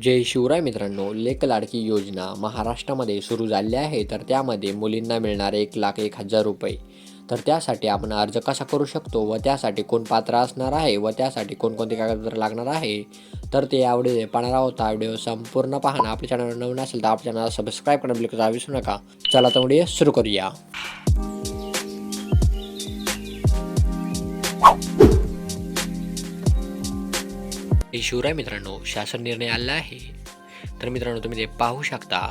जय शिवराय मित्रांनो लेख लाडकी योजना महाराष्ट्रामध्ये सुरू झाली आहे तर त्यामध्ये मुलींना मिळणार एक लाख एक हजार रुपये. तर त्यासाठी आपण अर्ज कसा करू शकतो व त्यासाठी कोण पात्र असणार आहे व त्यासाठी कोणकोणते कागदपत्र लागणार आहे? तर ते आवडीने पाहणार आहोत. हा व्हिडिओ संपूर्ण पाहणं. आपल्या चॅनल नवीन असेल तर आपल्या चॅनल सबस्क्राईब करणं बिलकुल विसरू नका. चला तर व्हिडिओ सुरू करूया. शिवराय मित्रांनो शासन निर्णय आला आहे. तर मित्रांनो तुम्ही ते पाहू शकता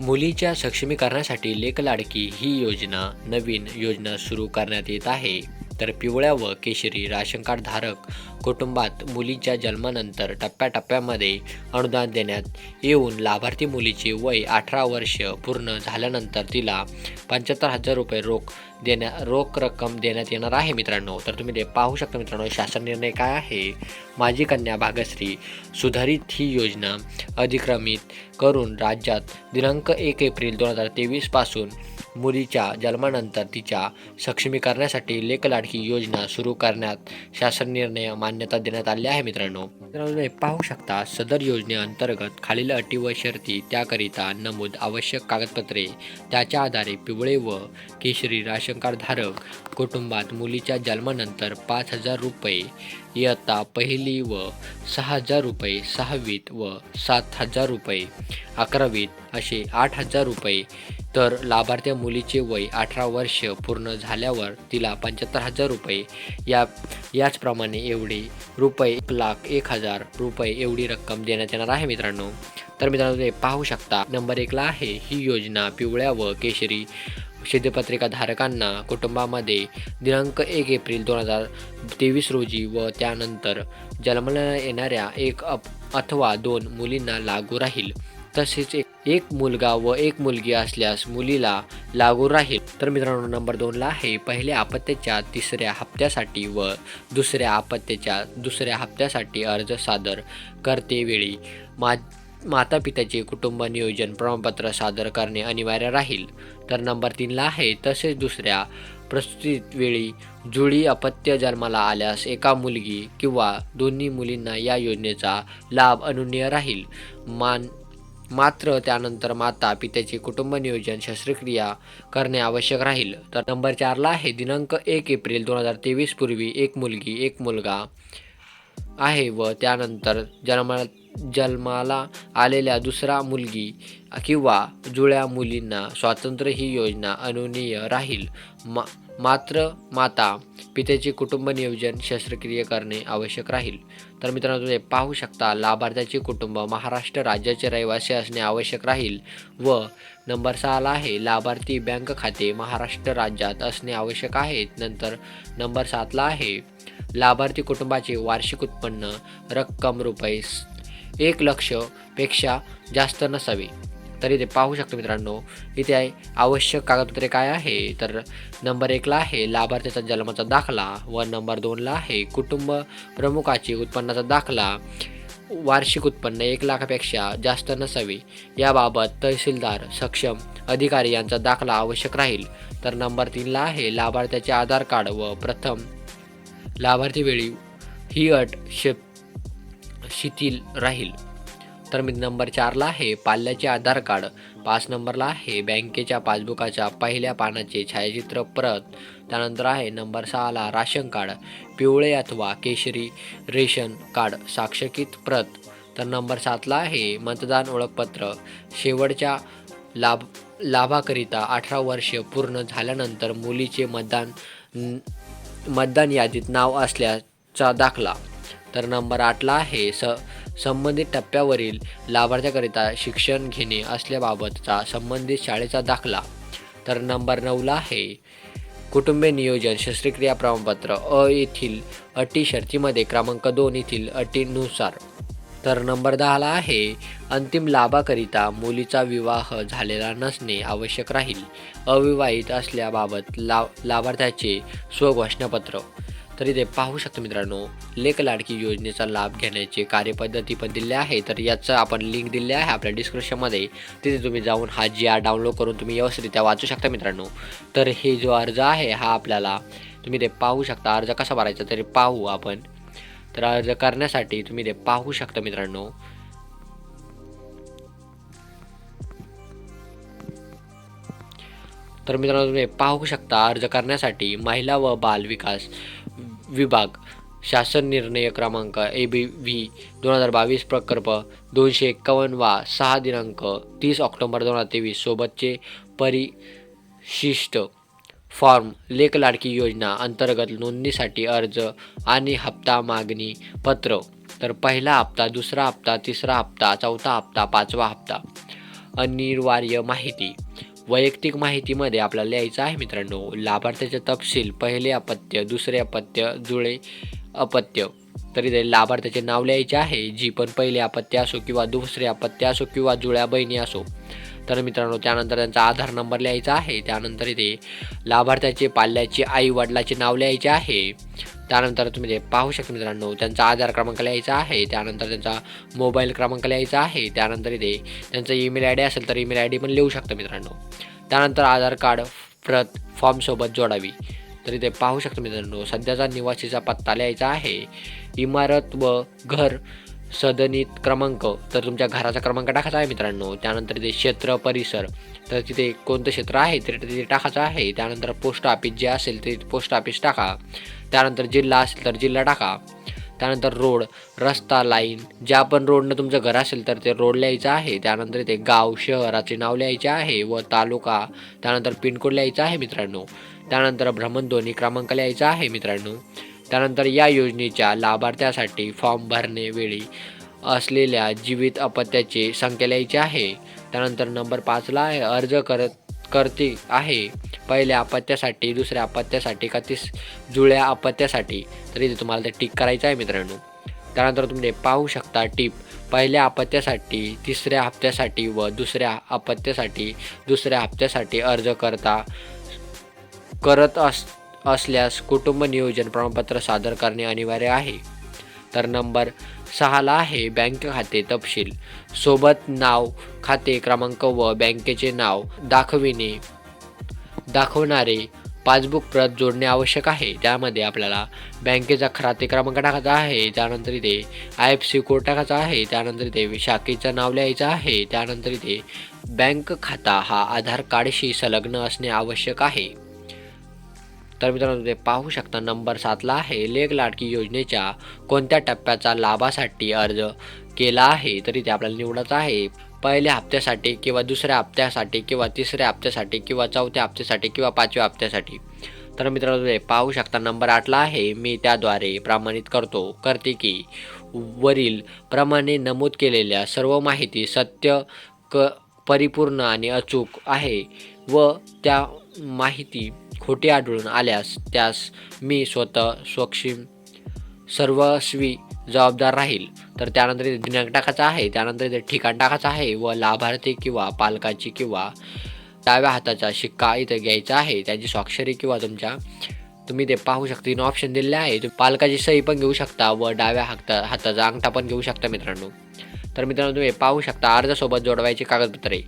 मुलीच्या सक्षमीकरणासाठी लेक लाडकी ही योजना नवीन योजना सुरू करण्यात येत आहे. तर पिवळ्या व केशरी राशन कार्ड धारक कुटुंबात मुलीच्या जन्मानंतर टप्प्याटप्प्यामध्ये अनुदान देण्यात येऊन लाभार्थी मुलीचे वय अठरा वर्ष पूर्ण झाल्यानंतर तिला पंच्याहत्तर हजार रुपये रोख देण्या रोख रक्कम देण्यात येणार आहे मित्रांनो. तर तुम्ही ते पाहू शकता मित्रांनो शासन निर्णय काय आहे? माझी कन्या भागश्री सुधारित ही योजना अधिक्रमित करून राज्यात दिनांक एक एप्रिल दोन हजार तेवीसपासून मुलीच्या जन्मानंतर तिच्या सक्षमीकरणासाठी करण्यासाठी लेखलाडकी योजना सुरू करण्यात शासन निर्णय मान्यता देण्यात आली आहे मित्रांनो. मित्रांनो पाहू शकता सदर योजनेअंतर्गत खालील अटी व शर्ती त्याकरिता नमूद आवश्यक कागदपत्रे त्याच्या आधारे पिवळे व केशरी राशन कार्ड धारक कुटुंबात मुलीच्या जन्मानंतर पाच हजार रुपये इयत्ता पहिली व सहा हजार रुपये सहावीत व सात हजार रुपये अकरावीत असे आठ हजार रुपये. तर लाभार्थी मुलीचे वय अठरा वर्ष पूर्ण झाल्यावर तिला पंच्याहत्तर हजार रुपये. या याचप्रमाणे एवढे रुपये एक लाख एक हजार रुपये एवढी रक्कम देण्यात येणार आहे मित्रांनो. तर मित्रांनो ते पाहू शकता नंबर एकला आहे ही योजना पिवळ्या व केशरी. धारकांना कुटुंबामध्ये दिनांक एक एप्रिल दोन हजार तेवीस रोजी व त्यानंतर जन्मला येणाऱ्या एक अप अथवा दोन मुलींना लागू राहील. तसेच एक एक मुलगा व एक मुलगी असल्यास मुलीला लागू राहील. तर मित्रांनो नंबर दोनला आहे पहिल्या आपत्तेच्या तिसऱ्या हप्त्यासाठी व दुसऱ्या आपत्तेच्या दुसऱ्या हप्त्यासाठी अर्ज सादर करतेवेळी मा माता पित्याचे कुटुंब नियोजन प्रमाणपत्र सादर करणे अनिवार्य राहील. तर नंबर तीनला आहे. तसेच दुसऱ्या प्रस्तुतीत वेळी जुळी अपत्य जन्माला आल्यास एका मुलगी किंवा दोन्ही मुलींना या योजनेचा लाभ अनुनीय राहील. मान मात्र त्यानंतर माता पित्याचे कुटुंब नियोजन शस्त्रक्रिया करणे आवश्यक राहील. तर नंबर चारला आहे. दिनांक एक एप्रिल दोन हजार तेवीस पूर्वी एक मुलगी एक मुलगा आहे व त्यानंतर जन्मा जन्माला आलेल्या दुसरा मुलगी किंवा जुळ्या मुलींना स्वातंत्र्य ही योजना अनुनीय राहील. मा मात्र माता पित्याचे कुटुंब नियोजन शस्त्रक्रिया करणे आवश्यक राहील. तर मित्रांनो तुम्ही पाहू शकता लाभार्थ्याचे कुटुंब महाराष्ट्र राज्याचे रहिवासी असणे आवश्यक राहील व नंबर सहाला आहे लाभार्थी बँक खाते महाराष्ट्र राज्यात असणे आवश्यक आहे. नंतर नंबर सातला आहे लाभार्थी कुटुंबाचे वार्षिक उत्पन्न रक्कम रुपये एक लक्षपेक्षा जास्त नसावे. तरी ते पाहू शकतो मित्रांनो इथे आहे आवश्यक कागदपत्रे काय आहे? तर नंबर एकला आहे लाभार्थ्याचा जन्माचा दाखला. व नंबर दोनला आहे कुटुंब प्रमुखाचे उत्पन्नाचा दाखला. वार्षिक उत्पन्न एक लाखापेक्षा जास्त नसावे. याबाबत तहसीलदार सक्षम अधिकारी यांचा दाखला आवश्यक राहील. तर नंबर तीनला आहे लाभार्थ्याचे आधार कार्ड व प्रथम लाभार्थी वेळी ही अट शि शिथिल राहील. तर मी नंबर चारला आहे पाल्याचे आधार कार्ड पाच नंबरला आहे बँकेच्या पासबुकाच्या पहिल्या पानाचे छायाचित्र प्रत त्यानंतर आहे नंबर सहाला राशन कार्ड पिवळे अथवा केशरी रेशन कार्ड साक्षकीत प्रत. तर नंबर सातला आहे मतदान ओळखपत्र शेवटच्या लाभ लाभाकरिता अठरा वर्ष पूर्ण झाल्यानंतर मुलीचे मतदान मतदान यादीत नाव असल्याचा दाखला. तर नंबर आठला आहे स संबंधित टप्प्यावरील लाभार्थ्याकरिता शिक्षण घेणे असल्याबाबतचा संबंधित शाळेचा दाखला. तर नंबर नऊला आहे कुटुंबे नियोजन शस्त्रक्रिया प्रमाणपत्र अ येथील अटी शर्तीमध्ये क्रमांक दोन येथील अटीनुसार. तर नंबर दहाला आहे. अंतिम लाभाकरिता मुलीचा विवाह झालेला नसणे आवश्यक राहील. अविवाहित असल्याबाबत ला लाभार्थ्याचे स्वघोषणापत्र. तरी ते पाहू शकतो मित्रांनो लेख लाडकी योजनेचा लाभ घेण्याचे कार्यपद्धती पण दिले आहे. तर याचं आपण लिंक दिले आहे आपल्या डिस्क्रिप्शनमध्ये तिथे तुम्ही जाऊन हा जी आर डाउनलोड करून तुम्ही व्यवस्थितरित्या वाचू शकता मित्रांनो. तर हे जो अर्ज आहे हा आपल्याला तुम्ही ते पाहू शकता. अर्ज कसा भरायचा तरी पाहू आपण. तर अर्ज करण्यासाठी तुम्ही ते पाहू शकता मित्रांनो. तर मित्रांनो तुम्ही पाहू शकता अर्ज करण्यासाठी महिला व बाल विकास विभाग शासन निर्णय क्रमांक ए बी व्ही दोन हजार बावीस प्रकल्प दोनशे एक्कावन्न वा सहा दिनांक तीस ऑक्टोंबर दोन हजार तेवीस सोबतचे परिशिष्ट. फॉर्म लेख लाडकी योजना अंतर्गत नोंदणीसाठी अर्ज आणि हप्ता मागणी पत्र. तर पहिला हप्ता दुसरा हप्ता तिसरा हप्ता चौथा हप्ता पाचवा हप्ता. अनिवार्य माहिती. वैयक्तिक माहितीमध्ये आपल्याला लिहायचं आहे मित्रांनो लाभार्थ्याचे तपशील पहिले अपत्य दुसरे अपत्य जुळे अपत्य. तरी ते लाभार्थ्याचे नाव लिहायचे आहे जी पण पहिले अपत्य असो किंवा दुसरे अपत्य असो किंवा जुळ्या बहिणी असो. तर मित्रांनो त्यानंतर त्यांचा आधार नंबर लिहायचा आहे. त्यानंतर इथे लाभार्थ्याचे पाल्याचे आई वडिलाचे नाव लिहायचे आहे. त्यानंतर तुम्ही ते पाहू शकता मित्रांनो त्यांचा आधार क्रमांक लिहायचा आहे. त्यानंतर त्यांचा मोबाईल क्रमांक लिहायचा आहे. त्यानंतर इथे त्यांचा ईमेल आय डी असेल तर ईमेल आय डी पण लिहू शकता मित्रांनो. त्यानंतर आधार कार्ड प्रत फॉर्मसोबत जोडावी. तर इथे पाहू शकता मित्रांनो सध्याचा निवासीचा पत्ता लिहायचा आहे. इमारत व घर सदनित क्रमांक. तर तुमच्या घराचा क्रमांक टाकायचा आहे मित्रांनो. त्यानंतर ते क्षेत्र परिसर. तर तिथे कोणतं क्षेत्र आहे? ते तिथे टाकायचं आहे. त्यानंतर पोस्ट ऑफिस जे असेल ते पोस्ट ऑफिस टाका. त्यानंतर जिल्हा असेल तर जिल्हा टाका. त्यानंतर रोड रस्ता लाईन ज्या पण रोडनं तुमचं घर असेल तर ते रोड लिहायचं आहे. त्यानंतर ते गाव शहराचे नाव लिहायचे आहे व तालुका. त्यानंतर पिनकोड लिहायचा आहे मित्रांनो. त्यानंतर भ्रमणध्वनी क्रमांक लिहायचा आहे मित्रांनो. त्यानंतर या योजनेच्या लाभार्थ्यासाठी फॉर्म भरणे असलेल्या जीवित अपत्याची संख्या लिहायची आहे. त्यानंतर नंबर पाचला आहे अर्ज करत करते आहे. पहिल्या अपत्यासाठी दुसऱ्या अपत्यासाठी का तीस जुळ्या अपत्यासाठी? तरी ते तुम्हाला ते टिक करायचं आहे मित्रांनो. त्यानंतर तुम्ही पाहू शकता टिप. पहिल्या अपत्यासाठी तिसऱ्या हप्त्यासाठी व दुसऱ्या अपत्यासाठी दुसऱ्या हप्त्यासाठी अर्ज करता करत अस असल्यास कुटुंब नियोजन प्रमाणपत्र सादर करणे अनिवार्य आहे. तर नंबर सहाला आहे बँक खाते तपशील. सोबत नाव खाते क्रमांक व बँकेचे नाव दाखविणे. दाखवणारे पासबुक प्रत जोडणे आवश्यक आहे. त्यामध्ये आपल्याला बँकेचा खाते क्रमांक टाकायचा आहे त्यानंतर इथे आय एफ सी कोड टाकायचा आहे त्यानंतर इथे शाखेचं नाव लिहायचं आहे त्यानंतर इथे बँक खाता हा आधार कार्डशी संलग्न असणे आवश्यक आहे. तर मित्रांनो ते पाहू शकता नंबर सातला आहे लेख लाडकी योजनेच्या कोणत्या टप्प्याचा लाभासाठी अर्ज केला आहे. तरी ते आपल्याला निवडायचं आहे पहिल्या हप्त्यासाठी किंवा दुसऱ्या हप्त्यासाठी किंवा तिसऱ्या हप्त्यासाठी किंवा चौथ्या हप्त्यासाठी किंवा पाचव्या हप्त्यासाठी. तर मित्रांनो ते पाहू शकता नंबर आठला आहे मी त्याद्वारे प्रमाणित करतो करते की वरील प्रमाणे नमूद केलेल्या सर्व माहिती सत्य क परिपूर्ण आणि अचूक आहे व त्या माहिती खोटी आढळून आल्यास त्यास मी स्वतः स्वक्षीम सर्वस्वी जबाबदार राहील. तर त्यानंतर इथे दिनांक टाकायचा आहे. त्यानंतर इथे ठिकाण टाकायचं आहे व लाभार्थी किंवा पालकाची किंवा डाव्या हाताचा शिक्का इथे घ्यायचा आहे. त्याची स्वाक्षरी किंवा तुमच्या तुम्ही ते पाहू शकता. तीन ऑप्शन दिलेले आहे. तुम्ही पालकाची सही पण घेऊ शकता व डाव्या हाता हाताचा अंगठा पण घेऊ शकता मित्रांनो. तर मित्रांनो तुम्ही पाहू शकता. अर्जासोबत जोडवायची कागदपत्रे.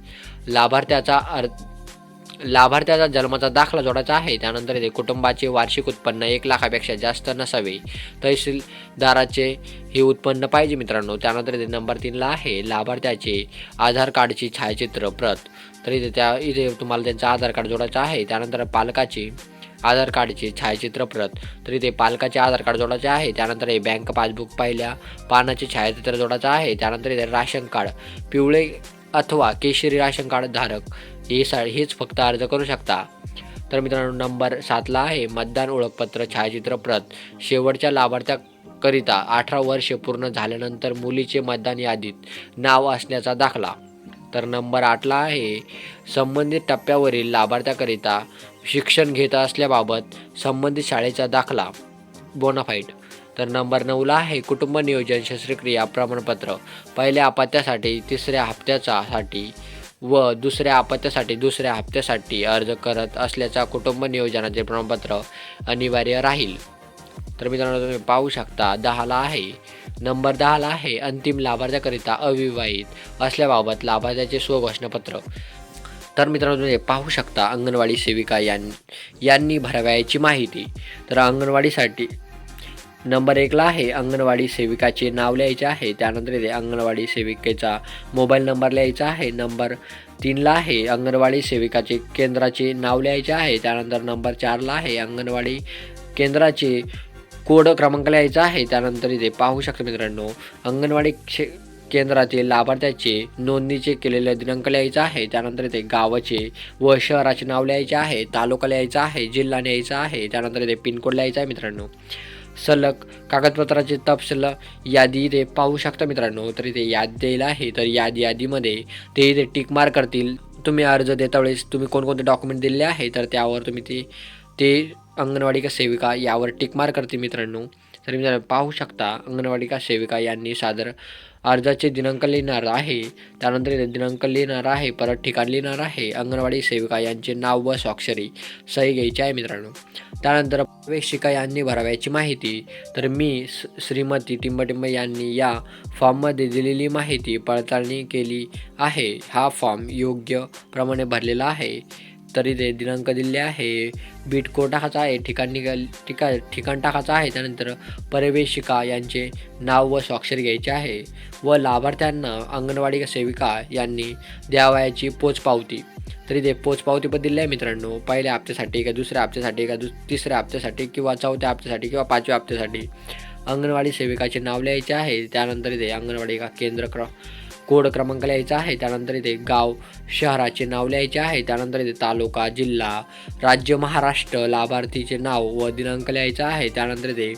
लाभार्थ्याचा अर्ज लाभार्थ्याचा जन्माचा दाखला जोडायचा आहे. त्यानंतर येथे कुटुंबाचे वार्षिक उत्पन्न एक लाखापेक्षा जास्त नसावे. तहसीलदाराचे हे उत्पन्न पाहिजे मित्रांनो. त्यानंतर इथे नंबर तीनला आहे लाभार्थ्याचे आधार कार्डची छायाचित्र प्रत. तर इथे त्या इथे तुम्हाला त्यांचं आधार कार्ड जोडायचं आहे. त्यानंतर पालकाची आधार कार्डचे छायाचित्र प्रत. तर इथे पालकाचे आधार कार्ड जोडायचे आहे. त्यानंतर हे बँक पासबुक पहिल्या पानाचे छायाचित्र जोडायचं आहे. त्यानंतर इथे राशन कार्ड पिवळे अथवा केशरी राशन कार्ड धारक. हे सा हेच फक्त अर्ज करू शकता. तर मित्रांनो नंबर सातला आहे मतदान ओळखपत्र छायाचित्र प्रत. शेवटच्या लाभार्थ्याकरिता अठरा वर्षे पूर्ण झाल्यानंतर मुलीचे मतदान यादीत नाव असण्याचा दाखला. तर नंबर आठला आहे संबंधित टप्प्यावरील लाभार्थ्याकरिता शिक्षण घेत असल्याबाबत संबंधित शाळेचा दाखला. बोनाफाईट तर नंबर नऊला आहे कुटुंब नियोजन शस्त्रक्रिया प्रमाणपत्र. पहिल्या अपत्यासाठी तिसऱ्या हप्त्याचा साठी व दुसऱ्या अपत्यासाठी दुसऱ्या हप्त्यासाठी अर्ज करत असल्याचा कुटुंब नियोजनाचे प्रमाणपत्र अनिवार्य राहील. तर मित्रांनो तुम्ही पाहू शकता दहाला आहे. नंबर दहाला आहे अंतिम लाभार्थ्याकरिता अविवाहित असल्याबाबत लाभार्थ्याचे स्वघोषणापत्र. तर मित्रांनो तुम्ही पाहू शकता अंगणवाडी सेविका यां यांनी भरावयाची माहिती. तर अंगणवाडीसाठी नंबर एकला आहे अंगणवाडी सेविकाचे नाव लिहायचे आहे. त्यानंतर इथे अंगणवाडी सेविकेचा मोबाईल नंबर लिहायचा आहे. नंबर तीनला आहे अंगणवाडी सेविकाचे केंद्राचे नाव लिहायचे आहे. त्यानंतर नंबर चारला आहे अंगणवाडी केंद्राचे कोड क्रमांक लिहायचा आहे. त्यानंतर इथे पाहू शकता मित्रांनो अंगणवाडी क्षे केंद्रातील लाभार्थ्याचे नोंदणीचे केलेले दिनांक लिहायचा आहे. त्यानंतर इथे गावाचे व शहराचे नाव लिहायचे आहे. तालुका लिहायचा आहे. जिल्हा लिहायचा आहे. त्यानंतर इथे पिनकोड लिहायचा आहे मित्रांनो. सलग कागदपत्राचे तपशील यादी ते पाहू शकता मित्रांनो. तर इथे यादी द्यायला आहे तर यादी यादीमध्ये ते इथे टिक करतील. तुम्ही अर्ज देता वेळेस तुम्ही कोणकोणते डॉक्युमेंट दिले आहे तर त्यावर तुम्ही ते ते अंगणवाडी का सेविका यावर टिक मार्क करते मित्रांनो. तर मित्रांनो पाहू शकता अंगणवाडी का सेविका यांनी सादर अर्जाचे दिनांक लिहिणार आहे त्यानंतर इथे दिनांक लिहिणार आहे परत ठिकाण लिहिणार आहे. अंगणवाडी सेविका यांचे नाव व स्वाक्षरी. सही घ्यायची आहे मित्रांनो. त्यानंतर प्रवेशिका यांनी भरावयाची माहिती. तर मी स- श्रीमती टिंबटिंब यांनी या फॉर्ममध्ये दिलेली माहिती पडताळणी केली आहे. हा फॉर्म योग्य प्रमाणे भरलेला आहे. तरी ते दिनांक दिले आहे. बीट टाकाचा टाकायचा आहे ठिकाण निघाल ठिका ठिकाण टाकायचं आहे. त्यानंतर पर्यवेशिका यांचे नाव व स्वाक्षरी घ्यायचे आहे व लाभार्थ्यांना अंगणवाडी सेविका यांनी द्यावयाची पोचपावती तरी ते पोचपावती पण दिली आहे मित्रांनो. पहिल्या हप्त्यासाठी का दुसऱ्या हप्त्यासाठी का दुस तिसऱ्या हप्त्यासाठी किंवा चौथ्या हप्त्यासाठी किंवा पाचव्या हप्त्यासाठी अंगणवाडी सेविकाचे नाव लिहायचे आहे. त्यानंतर इथे अंगणवाडी का केंद्र क्र कोड क्रमांक लिहायचा आहे. त्यानंतर इथे गाव शहराचे नाव लिहायचे आहे. त्यानंतर इथे तालुका जिल्हा राज्य महाराष्ट्र लाभार्थीचे नाव व दिनांक लिहायचा आहे. त्यानंतर इथे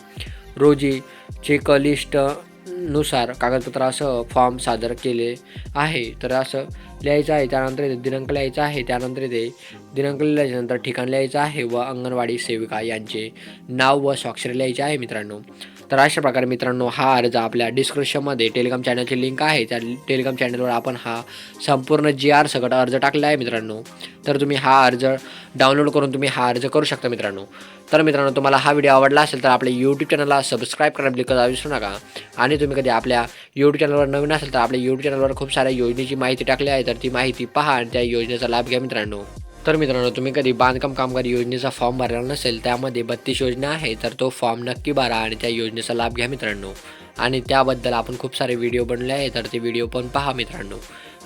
रोजी चेकलिस्टनुसार कागदपत्रासह फॉर्म सादर केले आहे. तर असं लिहायचं आहे. त्यानंतर इथे दिनांक लिहायचा आहे. त्यानंतर इथे दिनांक लिहिल्याच्यानंतर ठिकाण लिहायचं आहे व अंगणवाडी सेविका यांचे नाव व स्वाक्षरी लिहायचे आहे मित्रांनो. तर अशा प्रकारे मित्रांनो हा अर्ज आपल्या डिस्क्रिप्शनमध्ये टेलिग्राम चॅनलची लिंक आहे. त्या टेलिग्राम चॅनलवर आपण हा संपूर्ण जी आर सकट अर्ज टाकला आहे मित्रांनो. तर तुम्ही हा अर्ज डाउनलोड करून तुम्ही हा अर्ज करू शकता मित्रांनो. तर मित्रांनो तुम्हाला हा व्हिडिओ आवडला असेल तर आपल्या यूट्यूब चॅनलला सबस्क्राईब करायला बिलकुल विसरू नका. आणि तुम्ही कधी आपल्या यूट्यूब चॅनलवर नवीन असेल तर आपल्या यूट्यूब चॅनलवर खूप साऱ्या योजनेची माहिती टाकली आहे तर ती माहिती पहा आणि त्या योजनेचा लाभ घ्या मित्रांनो. तर मित्रांनो तुम्ही कधी बांधकाम कामगार योजनेचा फॉर्म भरला नसेल त्यामध्ये बत्तीस योजना आहे तर तो फॉर्म नक्की भरा आणि त्या योजनेचा लाभ घ्या मित्रांनो. आणि त्याबद्दल आपण खूप सारे व्हिडिओ बनले आहे तर ते व्हिडिओ पण पहा मित्रांनो.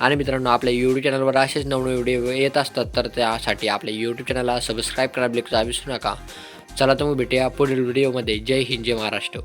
आणि मित्रांनो आपल्या यूट्यूब चॅनलवर असेच नवनवे व्हिडिओ येत असतात तर त्यासाठी आपल्या यूट्यूब चॅनलला सबस्क्राईब करा बिलकुल विसरू नका. चला तुम्ही भेटूया पुढील व्हिडिओमध्ये जय हिंद जय महाराष्ट्र.